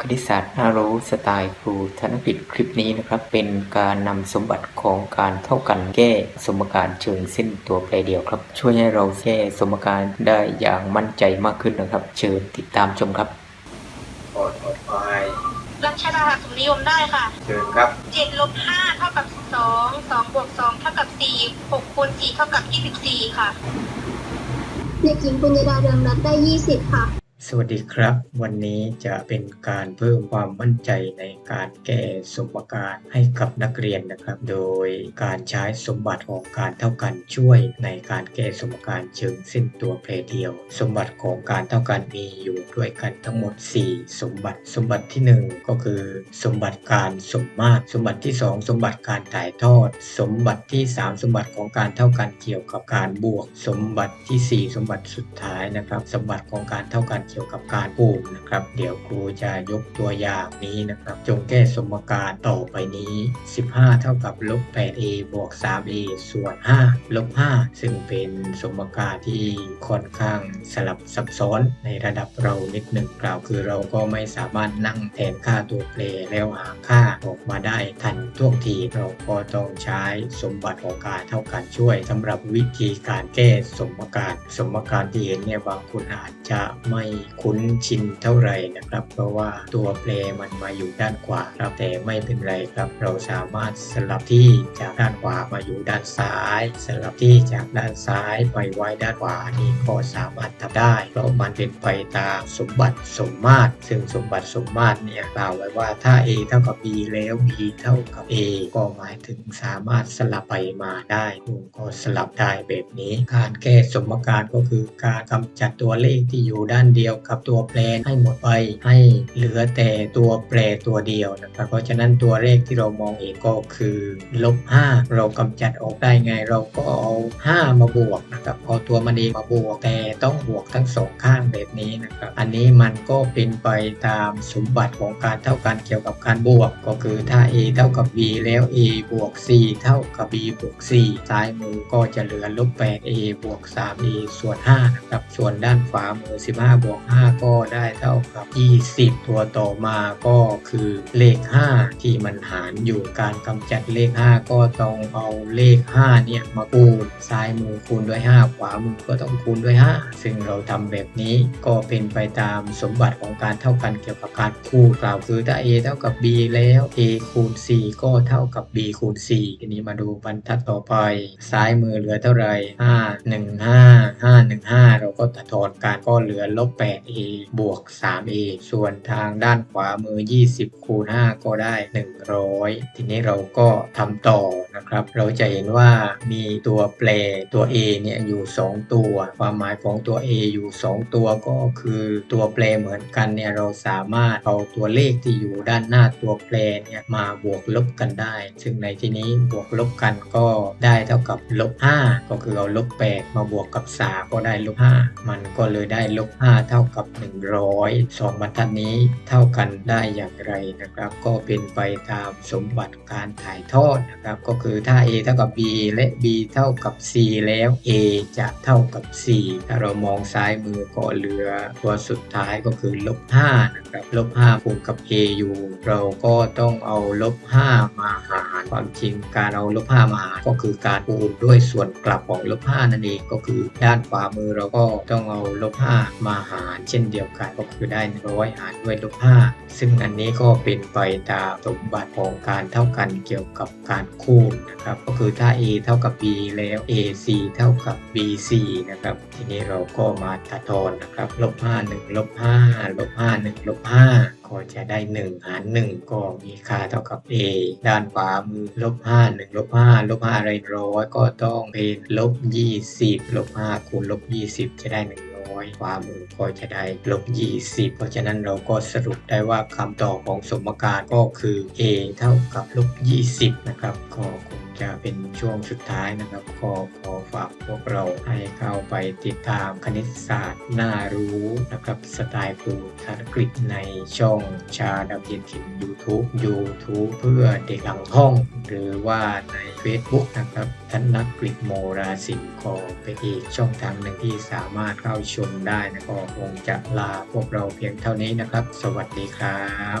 คณิตศาสตร์น่ารู้สไตล์ครูธนกฤษคลิปนี้นะครับ เป็นการนำสมบัติของการเท่ากันแก้สมการเชิงเส้นตัวแปรเดียวครับ ช่วยให้เราแก้สมการได้อย่างมั่นใจมากขึ้นนะครับ เชิญติดตามชมครับขอถอดไฟล์รัชดาสมนิยมได้ค่ะ เชิญครับเจ็ดลบห้าเท่ากับสองสองบวกสองเท่ากับสี่หกคูณสี่เท่ากับยี่สิบสี่ค่ะเด็กหญิงปุญญดาเรืองรัตน์ได้20ค่ะ สวัสดีครับ วันนี้จะเป็นการเพิ่มความมั่นใจในการแก้สมการให้กับนักเรียนนะครับ โดยการใช้สมบัติของการเท่ากันช่วยในการแก้สมการเชิงเส้นตัวแปรเดียว สมบัติของการเท่ากันมีอยู่ด้วยกันทั้งหมด 4 สมบัติ สมบัติที่ 1 ก็คือ สมบัติการสมมาตร สมบัติที่ 2 สมบัติการถ่ายทอด สมบัติที่ 3 สมบัติของการเท่ากันเกี่ยวกับการบวก สมบัติทีสี่4 สมบัติสุดท้ายนะครับ สมบัติของการเท่ากันเกี่ยวกับการคูณนะครับ เดี๋ยวครูจะยกตัวอย่างนี้นะครับ จงแก้สมการต่อไปนี้ 15 เท่ากับลบ 8a บวก 3a ส่วน 5 ลบ 5 ซึ่งเป็นสมการที่ค่อนข้างสลับซับซ้อนในระดับเรานิดหนึ่งกล่าวคือเราก็ไม่สามารถนั่งแทนค่าตัวแปรแล้วหาค่าออกมาได้ทันท่วงทีเราก็ต้องใช้สมบัติของการเท่ากันช่วยสำหรับวิธีการแก้สมการ สมการที่เห็นเนี่ยบางคนอาจจะไม่คุ้นชินเท่าไหร่นะครับ เพราะว่าตัวแปรมันมาอยู่ด้านขวาครับแต่ไม่เป็นไรครับ เราสามารถสลับที่จากด้านขวามาอยู่ด้านซ้าย สลับที่จากด้านซ้ายไปไว้ด้านขวานี่ก็สามารถทำได้ เพราะมันเป็นไปตามสมบัติสมมาตร ซึ่งสมบัติสมมาตรเนี่ยกล่าวไว้ว่าถ้า a เท่ากับ b แล้ว b เท่ากับ a ก็หมายถึงสามารถสลับไปมาได้ผมก็สลับได้แบบนี้ การแก้สมการก็คือการกำจัดตัวเลขที่อยู่ด้านเดียวกับตัวแปรให้หมดไปให้เหลือแต่ตัวแปรตัวเดียวนะครับ เพราะฉะนั้นตัวเลขที่เรามองเห็นก็คือลบ5เรากำจัดออกได้ไงเราก็เอา 5 มาบวกนะครับเอาตัวมันเองมาบวกแต่ต้องบวกทั้งสองข้างแบบนี้นะครับอันนี้มันก็เป็นไปตามสมบัติของการเท่ากันเกี่ยวกับการบวก ก็คือถ้า a เท่ากับ b แล้ว a บวก c เท่ากับ b บวก c ซ้ายมือก็จะเหลือลบ 8a บวก 3a ส่วน5นะครับส่วนด้านขวามือ 15 บวก5 ก็ได้เท่ากับ 20 ตัวต่อมาก็คือเลข 5 ที่มันหารอยู่การกำจัดเลข 5 ก็ต้องเอาเลข 5 เนี่ยมาคูณซ้ายมือคูณด้วย 5 ขวามือก็ต้องคูณด้วย 5 ซึ่งเราทำแบบนี้ก็เป็นไปตามสมบัติของการเท่ากันเกี่ยวกับการคูณกล่าวคือถ้า a เท่ากับ b แล้ว a คูณ c ก็เท่ากับ b คูณ c ทีนี้มาดูบรรทัดต่อไป ซ้ายมือเหลือเท่าไหร่5 1 5 5 1 5 เราก็ตัดทอนการก็เหลือลบ 8a บวก 3a ส่วนทางด้านขวามือ 20 คูณ 5 ก็ได้ 100 ทีนี้เราก็ทำต่อนะครับ เราจะเห็นว่ามีตัวแปรตัว a เนี่ยอยู่ 2 ตัว ความหมายของตัว a อยู่ 2 ตัวก็คือตัวแปรเหมือนกันเนี่ยเราสามารถเอาตัวเลขที่อยู่ด้านหน้าตัวแปรเนี่ยมาบวกลบกันได้ ซึ่งในที่นี้บวกลบกันก็ได้เท่ากับลบ5ก็คือเอาลบ8มาบวกกับ 3 ก็ได้ลบ5มันก็เลยได้ลบ5เท่า่ากับ 100สองบรรทัดนี้เท่ากันได้อย่างไรนะครับ ก็เป็นไปตามสมบัติการถ่ายทอดนะครับ ก็คือถ้า a เท่ากับ b และ b เท่ากับ c แล้ว a จะเท่ากับ c ถ้าเรามองซ้ายมือก็เหลือตัวสุดท้ายก็คือลบ5นะครับลบ5คูณกับ a อยู่ เราก็ต้องเอาลบ5มาหาร ความจริงการเอาลบ5มาหาก็คือการคูณด้วยส่วนกลับของลบ5นั่นเองก็คือด้านขวามือเราก็ต้องเอาลบ5มาหารเช่นเดียวกันก็คือได้ร้อยหารด้วยลบ5ซึ่งอันนี้ก็เป็นไปตามสมบัติของการเท่ากันเกี่ยวกับการคูณนะครับก็คือถ้า a เท่ากับ b แล้ว ac เท่ากับ bc นะครับทีนี้เราก็มาตัดทอนนะครับลบ5 1ลบ5ลบ5 1ลบ5 ก็จะได้ 1 หาร 1 ก็มีค่าเท่ากับ a ด้านขวามือลบ5 1ลบ5ลบ5อะไรร้อยก็ต้องเป็นลบ 20ลบ5คูณลบ 20 จะได้100ขวามือก็จะได้ลบ 20 เพราะฉะนั้นเราก็สรุปได้ว่าคำตอบของสมการก็คือ a เท่ากับลบ 20 นะครับก็คง จะเป็นช่วงสุดท้ายนะครับก็ขอฝากพวกเราให้เข้าไปติดตามคณิตศาสตร์น่ารู้นะครับสไตล์ครูธนกฤษในช่องชาดาวเย็นถิ่น YouTube YouTube เพื่อเด็กหลังห้อง หรือว่าใน Facebook นะครับธนกกฤษโมราสินก็เป็นอีกช่องทางหนึ่งที่สามารถเข้าชมได้นะก็คงจะลาพวกเราเพียงเท่านี้นะครับ สวัสดีครับ